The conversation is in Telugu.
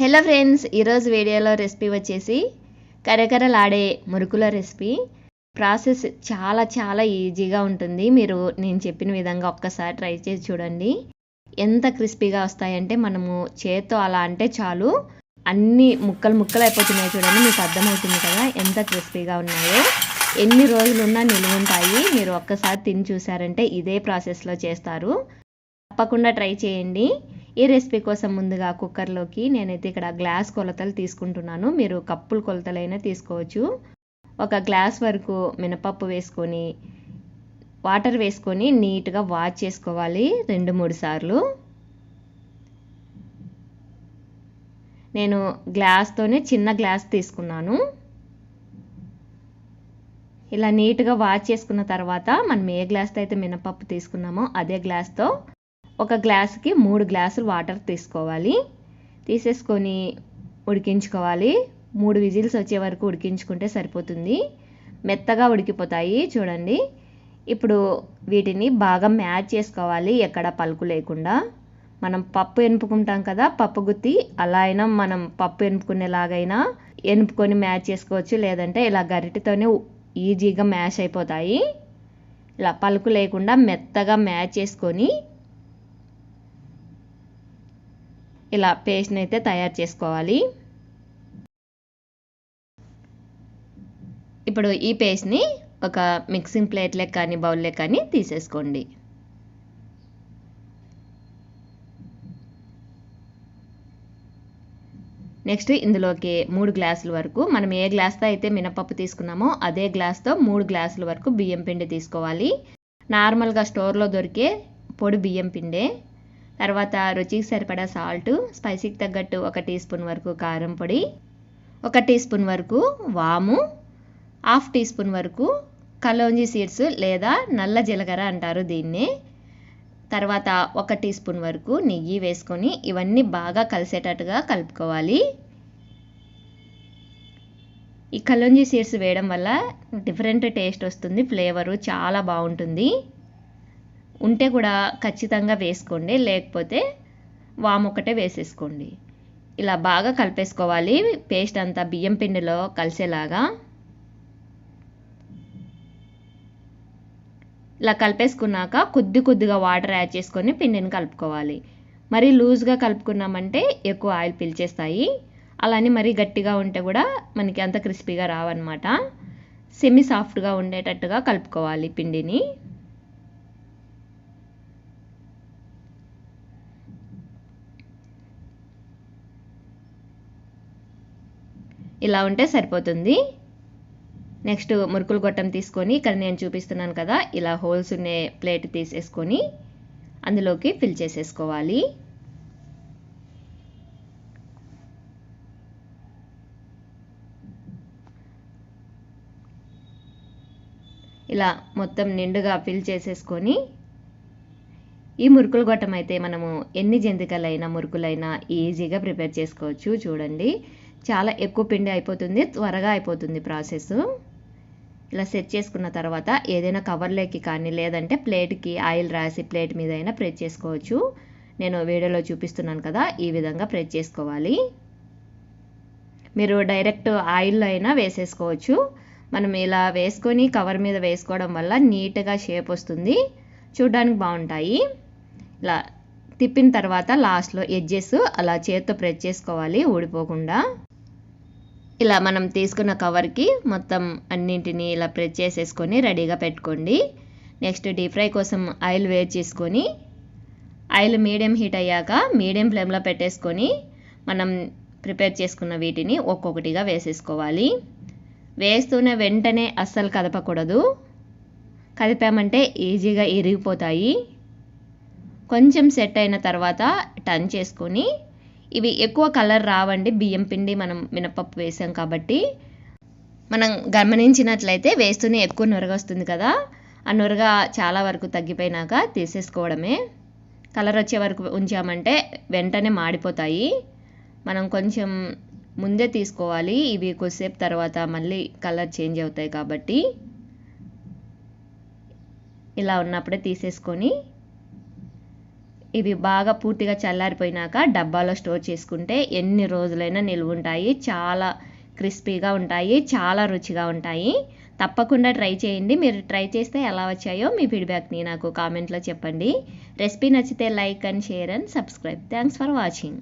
హలో ఫ్రెండ్స్ ఈరోజు వీడియోలో రెసిపీ వచ్చేసి కరకరలాడే మురుకుల రెసిపీ. ప్రాసెస్ చాలా చాలా ఈజీగా ఉంటుంది. మీరు నేను చెప్పిన విధంగా ఒక్కసారి ట్రై చేసి చూడండి. ఎంత క్రిస్పీగా వస్తాయంటే మనము చేత్తో అలా అంటే చాలు. అన్ని ముక్కలు ముక్కలు అయిపోతున్నాయి చూడండి. మీకు అర్థమవుతుంది కదా ఎంత క్రిస్పీగా ఉన్నాయో. ఎన్ని రోజులున్నా నిలువుంటాయి మీరు ఒక్కసారి తిని చూసారంటే ఇదే ప్రాసెస్లో చేస్తారు. తప్పకుండా ట్రై చేయండి. ఈ రెసిపీ కోసం ముందుగా కుక్కర్లోకి నేనైతే ఇక్కడ గ్లాస్ కొలతలు తీసుకుంటున్నాను. మీరు కప్పుల కొలతలైనా తీసుకోవచ్చు. ఒక గ్లాస్ వరకు మినపప్పు వేసుకొని వాటర్ వేసుకొని నీట్గా వాష్ చేసుకోవాలి రెండు మూడు సార్లు. నేను గ్లాస్తోనే చిన్న గ్లాస్ తీసుకున్నాను. ఇలా నీట్గా వాష్ చేసుకున్న తర్వాత మనం ఏ గ్లాస్తో అయితే మినపప్పు తీసుకున్నామో అదే గ్లాస్తో ఒక గ్లాసుకి మూడు గ్లాసులు వాటర్ తీసుకోవాలి. తీసేసుకొని ఉడికించుకోవాలి. మూడు విజిల్స్ వచ్చే వరకు ఉడికించుకుంటే సరిపోతుంది. మెత్తగా ఉడికిపోతాయి చూడండి. ఇప్పుడు వీటిని బాగా మ్యాచ్ చేసుకోవాలి ఎక్కడ పలుకు లేకుండా. మనం పప్పు ఎనుపుకుంటాం కదా పప్పు గుత్తి అలా అయినా మనం పప్పు ఎనుపుకునేలాగైనా ఎనుపుకొని మ్యాచ్ చేసుకోవచ్చు. లేదంటే ఇలా గరిటెతోనే ఈజీగా మ్యాష్ అయిపోతాయి. ఇలా పలుకు లేకుండా మెత్తగా మ్యాచ్ చేసుకొని ఇలా పేస్ట్ని అయితే తయారు చేసుకోవాలి. ఇప్పుడు ఈ పేస్ట్ని ఒక మిక్సింగ్ ప్లేట్లే కానీ బౌల్లే కానీ తీసేసుకోండి. నెక్స్ట్ ఇందులోకి మూడు గ్లాసుల వరకు మనం ఏ గ్లాస్తో అయితే మినపప్పు తీసుకున్నామో అదే గ్లాస్తో మూడు గ్లాసుల వరకు బియ్యం పిండి తీసుకోవాలి. నార్మల్గా స్టోర్లో దొరికే పొడి బియ్యం పిండే తర్వాత రుచికి సరిపడా సాల్ట్ స్పైసీకి తగ్గట్టు ఒక టీ స్పూన్ వరకు కారం పొడి ఒక టీ స్పూన్ వరకు వాము హాఫ్ టీ స్పూన్ వరకు కలోంజీ సీడ్స్ లేదా నల్ల జీలకర్ర అంటారు దీన్ని. తర్వాత ఒక టీ స్పూన్ వరకు నెయ్యి వేసుకొని ఇవన్నీ బాగా కలిసేటట్టుగా కలుపుకోవాలి. ఈ కలోంజీ సీడ్స్ వేయడం వల్ల డిఫరెంట్ టేస్ట్ వస్తుంది ఫ్లేవరు చాలా బాగుంటుంది. ఉంటే కూడా ఖచ్చితంగా వేసుకోండి లేకపోతే వామ్ ఒకటే వేసేసుకోండి. ఇలా బాగా కలిపేసుకోవాలి. పేస్ట్ అంతా బియ్యం పిండిలో కలిసేలాగా. ఇలా కలిపేసుకున్నాక కొద్ది కొద్దిగా వాటర్ యాడ్ చేసుకొని పిండిని కలుపుకోవాలి. మరి లూజ్గా కలుపుకున్నామంటే ఎక్కువ ఆయిల్ పీల్చేస్తాయి. అలానే మరీ గట్టిగా ఉంటే కూడా మనకి అంత క్రిస్పీగా రావన్నమాట. సెమీ సాఫ్ట్గా ఉండేటట్టుగా కలుపుకోవాలి పిండిని. ఇలా ఉంటే సరిపోతుంది. నెక్స్ట్ మురుకులు గొట్టం తీసుకొని ఇక్కడ నేను చూపిస్తున్నాను కదా ఇలా హోల్స్ ఉండే ప్లేట్ తీసేసుకొని అందులోకి ఫిల్ చేసేసుకోవాలి. ఇలా మొత్తం నిండుగా ఫిల్ చేసేసుకొని ఈ మురుకుల గొట్టం అయితే మనము ఎన్ని జంతికలైనా మురుకులైనా ఈజీగా ప్రిపేర్ చేసుకోవచ్చు. చూడండి. చాలా ఎక్కువ పిండి అయిపోతుంది త్వరగా అయిపోతుంది ప్రాసెస్. ఇలా సెట్ చేసుకున్న తర్వాత ఏదైనా కవర్లోకి కానీ లేదంటే ప్లేట్కి ఆయిల్ రాసి ప్లేట్ మీద అయినా ప్రెస్ చేసుకోవచ్చు. నేను వీడియోలో చూపిస్తున్నాను కదా ఈ విధంగా ప్రెస్ చేసుకోవాలి. మీరు డైరెక్ట్ ఆయిల్లో అయినా వేసేసుకోవచ్చు. మనం ఇలా వేసుకొని కవర్ మీద వేసుకోవడం వల్ల నీట్గా షేప్ వస్తుంది. చూడడానికి బాగుంటాయి. ఇలా తిప్పిన తర్వాత లాస్ట్లో ఎడ్జెస్ అలా చేత్తో ప్రెస్ చేసుకోవాలి ఊడిపోకుండా. ఇలా మనం తీసుకున్న కవర్కి మొత్తం అన్నింటినీ ఇలా ప్రెస్ చేసేసుకొని రెడీగా పెట్టుకోండి. నెక్స్ట్ డీప్ ఫ్రై కోసం ఆయిల్ వేడి చేసుకొని ఆయిల్ మీడియం హీట్ అయ్యాక మీడియం ఫ్లేమ్లో పెట్టేసుకొని మనం ప్రిపేర్ చేసుకున్న వీటిని ఒక్కొక్కటిగా వేసేసుకోవాలి. వేస్తూనే వెంటనే అస్సలు కదపకూడదు. కదిపామంటే ఈజీగా ఇరిగిపోతాయి. కొంచెం సెట్ అయిన తర్వాత టర్న్ చేసుకొని ఇవి ఎక్కువ కలర్ రావండి. బియ్యం పిండి మనం మినపప్పు వేసాం కాబట్టి. మనం గమనించినట్లయితే వేస్తూనే ఎక్కువ నురగ వస్తుంది కదా. ఆ నురగ చాలా వరకు తగ్గిపోయినాక తీసేసుకోవడమే. కలర్ వచ్చే వరకు ఉంచామంటే వెంటనే మాడిపోతాయి. మనం కొంచెం ముందే తీసుకోవాలి. ఇవి కొద్దిసేపు తర్వాత మళ్ళీ కలర్ చేంజ్ అవుతాయి కాబట్టి. ఇలా ఉన్నప్పుడే తీసేసుకొని ఇవి బాగా పూర్తిగా చల్లారిపోయినాక డబ్బాలో స్టోర్ చేసుకుంటే ఎన్ని రోజులైనా నిల్వ ఉంటాయి. చాలా క్రిస్పీగా ఉంటాయి చాలా రుచిగా ఉంటాయి. తప్పకుండా ట్రై చేయండి. మీరు ట్రై చేస్తే ఎలా వచ్చాయో మీ ఫీడ్బ్యాక్ని నాకు కామెంట్లో చెప్పండి. రెసిపీ నచ్చితే like and share and subscribe. Thanks for watching.